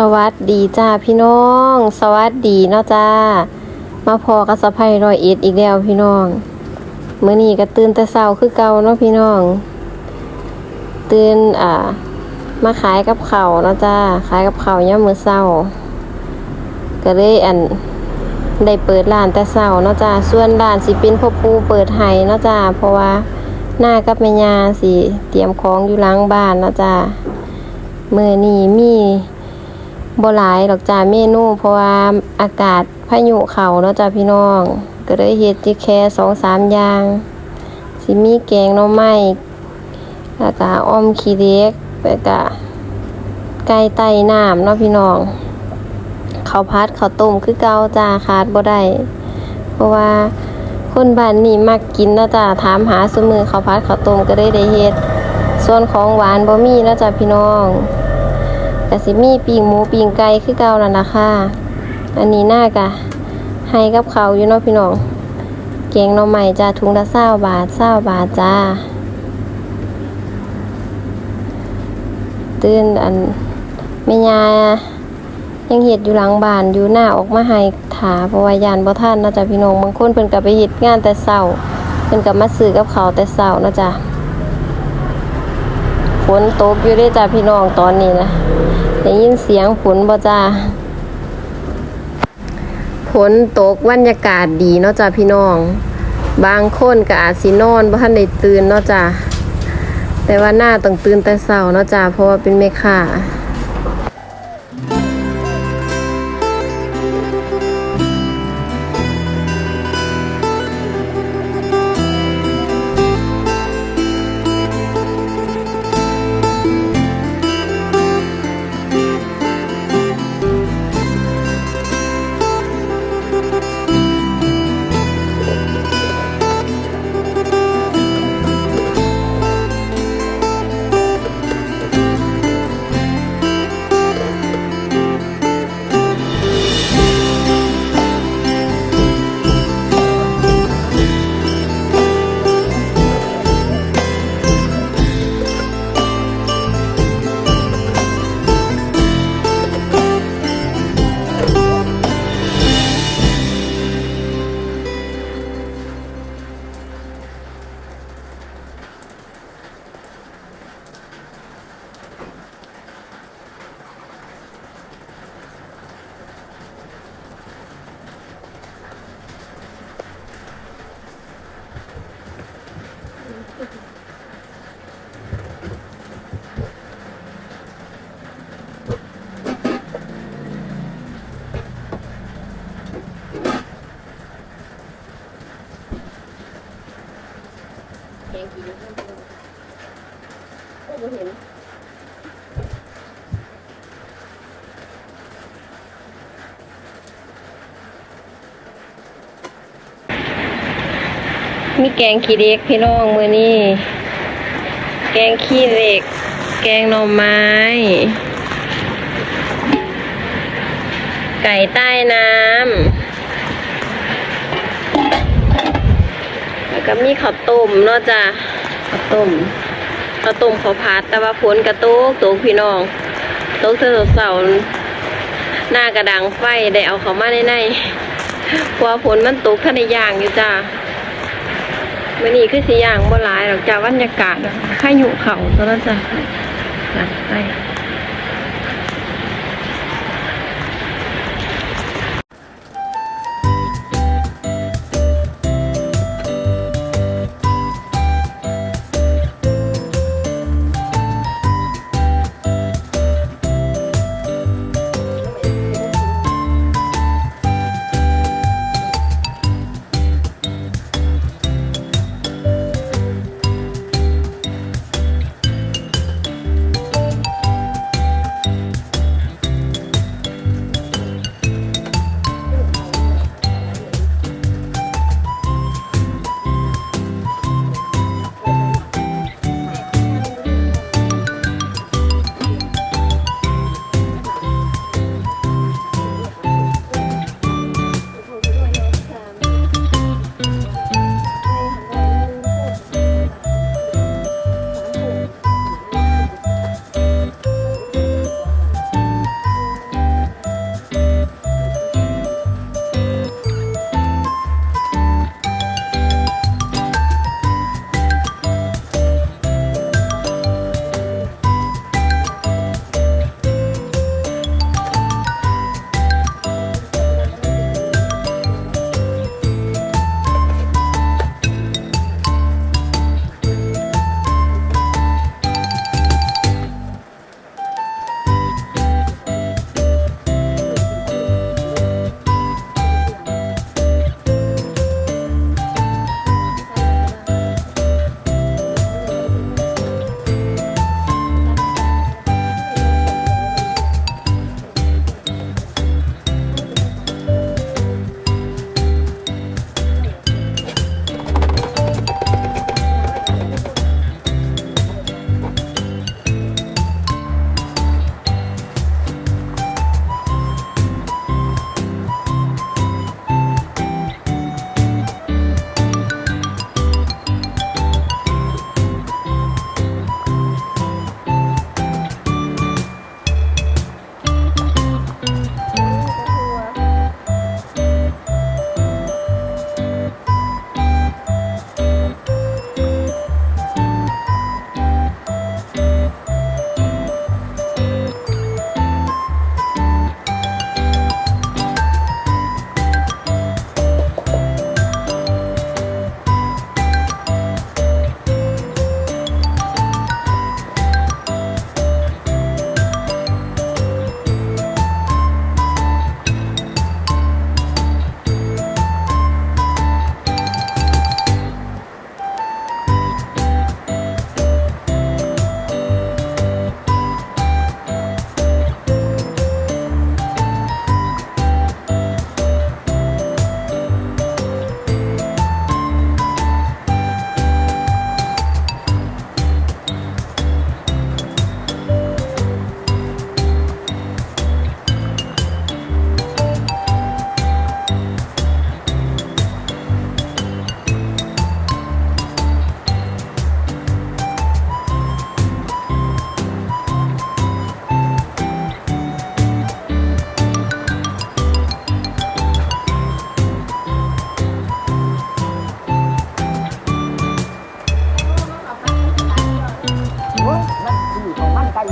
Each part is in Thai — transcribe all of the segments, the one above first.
สวัสดีจ้าพี่น้อง สวัสดีเนาะจ้า มาพอกับสะพายรอยเอ็ดอีกแล้วพี่น้องมื้อนี้ก็ตื่นแต่เช้าคือเก่าเนาะพี่น้อง ตื่นอ่า มาขายกับเขาเนาะจ้าขายกับเขาวยามมือเช้า ก็เลยอันได้เปิดร้านแต่เช้าเนาะจ้าส่วนร้านสิเป็นพ่อปูเปิดให้เนาะจ้าเพราะว่าหน้ากับแม่ยาสิเตรียมของอยู่หล้างบ้านเนาะจ้ามื้อนี้มี บ่หลายดอกจ้าเมนูเพราะว่าอากาศพายุเขาเนาะจ้าพี่น้อง ก็เลยเฮ็ดจิแค่2-3อย่างสิมีแกงหน่อไม้แล้วก็อ้อมขี้เล็กแล้วก็ไก่ไต้น้ำเนาะพี่น้องข้าวผัดข้าวต้มคือเก่าจ้าขาดบ่ได้เพราะว่าคนบ้านนี้มักกินนะจ้าถามหาซุมื้อข้าวผัดข้าวต้มก็ได้ได้เฮ็ดส่วนของหวานบ่มีนะจ้าพี่น้อง ก็สิมีปิ้งหมูปิ้งไก่คือเก่านั่นะคะอันนี้หน่ากะให้กับเขาอยู่เนาะพี่น้องแกงหน่อไม้จ้าถุงละ20บาท20บาทจ้าตื่นอันแม่ยายังเฮ็ดอยู่หลังบ้านอยู่หน้าออกมาให้ถาเพราะว่ายานบ่ทันนะจ้ะพี่น้องบางคนเพิ่นก็ไปเฮ็ดงานแต่เช้าเพิ่นก็มาซื้อกับเขาแต่เช้านะจ้ะ ฝนตกอยู่ด้จ้าพี่น้องตอนนี้นะได้ยินเสียงฝนบ่จ้าฝนตกบรรยากาศดีเนาะจ้าพี่น้อง บางคนก็อาจสินอนบ่ทันได้ตื่นเนาะจ้าแต่ว่าหน้าต้องตื่นแต่เช้าเนาะจ้าเพราะว่าเป็นเม่า แกงกี่ลูกก็บ่เห็นมีแกงขี้เหล็กพี่น้องมือนี้แกงขี้เหล็ก แกงหน่อไม้ ไก่ใต้น้ำ แล้ว ก็มีข้าวต้มเนาะจ้ะข้าวต้มข้าวต้มข้าวผัดแต่ว่าฝนกระโตกตกพี่น้องตกเสาเสาหน้ากระดังไฟได้เอาเขามาในในพราะว่าฝนมันตกท่านในย่างอยู่จ้ะมื่อนี้คือสิย่างบ่หลายหรอกจ้ะบรรยากาศข้าอยู่เขาตอนนั้นจ้ะนะไป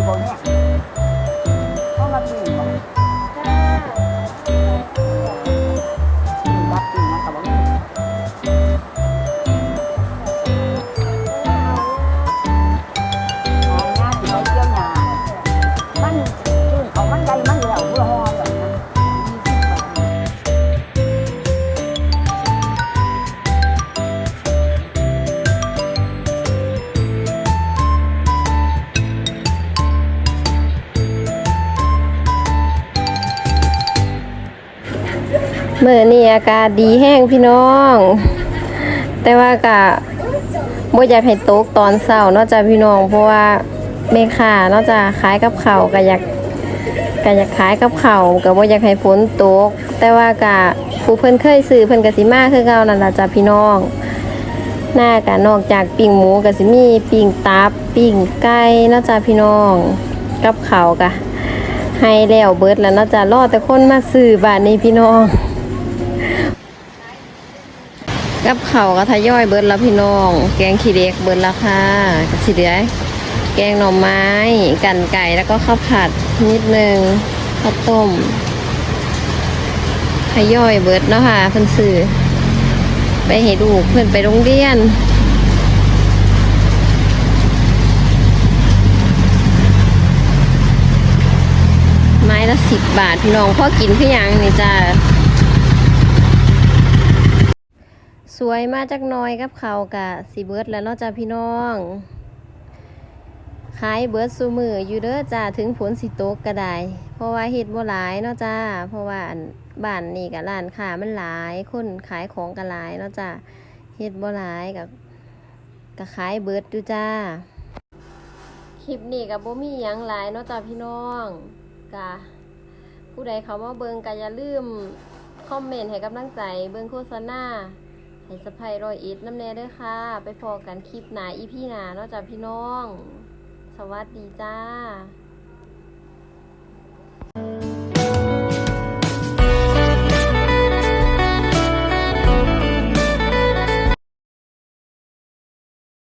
บ่เเมื่อนี้อากาศดีแห้งพี่น้อง แต่ว่ากะบ่อยากให้ตกตอนเช้านอกจากพี่น้อง เพราะว่าแม่ค้านอกจากขายกับเขาก็อยากก็อยากขายกับเขาก็บ่อยากให้ฝนตก แต่ว่ากะผู้เพิ่นเคยซื้อเพิ่นก็สิมาคือเก่านั่นล่ะจ้ะพี่น้องหน้ากะนอกจากปิ้งหมูก็สิมีปิ้งตับปิ้งไก่นอกจากพี่น้องกับเขากะให้แล้วเบิดแล้วนาะจ้ะรอแต่คนมาซื้อบาทนี้พี่น้อง กับเขาวก็ทยอยเบิร์ดล้วพี่น้อง แกงขี้เด็กเบิร์ดล้วค่ะก็สิเหลือแกงหน่อไม้ กันไก่แล้วก็ข้าวผัดนิดนึงข้าวต้มทยอยเบิร์ดเนาะค่ะเพิ่อนซื้อไปให้ลูกเพิ่อนไปโรงเรียนไม้ละสิบบาทพี่น้องพ่อกินคือหยังนี่จ้าส วยมาจากน้อยกับเขากะสีเบิร์ดแล้วเนาะจ้าพี่น้องขายเบิร์ดซูมืออยู่เด้อจ้าถึงผลสิตกก็ได้เพราะว่าเฮ็ดบ่หลายเนาะจ้าเพราะว่าบ้านนี่กับร้านค้ามันหลายคนขายของก็หลายเนาะจ้าเฮ็ดบ่หลายกับก็ขายเบิร์ดอยู่จ้าคลิปนี้กับบ่มีหยังหลายเนาะจ้าพี่น้องกะผู้ใดเขามาเบิงก็อย่าลืมคอมเมนต์ให้กำลังใจเบิงโฆษณา ให้สะพายรอยอิดน้ำแน่ด้วยค่ะ ไปพอกันคลิปหนาอีพี่หนาเนาะจ้าพี่น้อง สวัสดีจ้า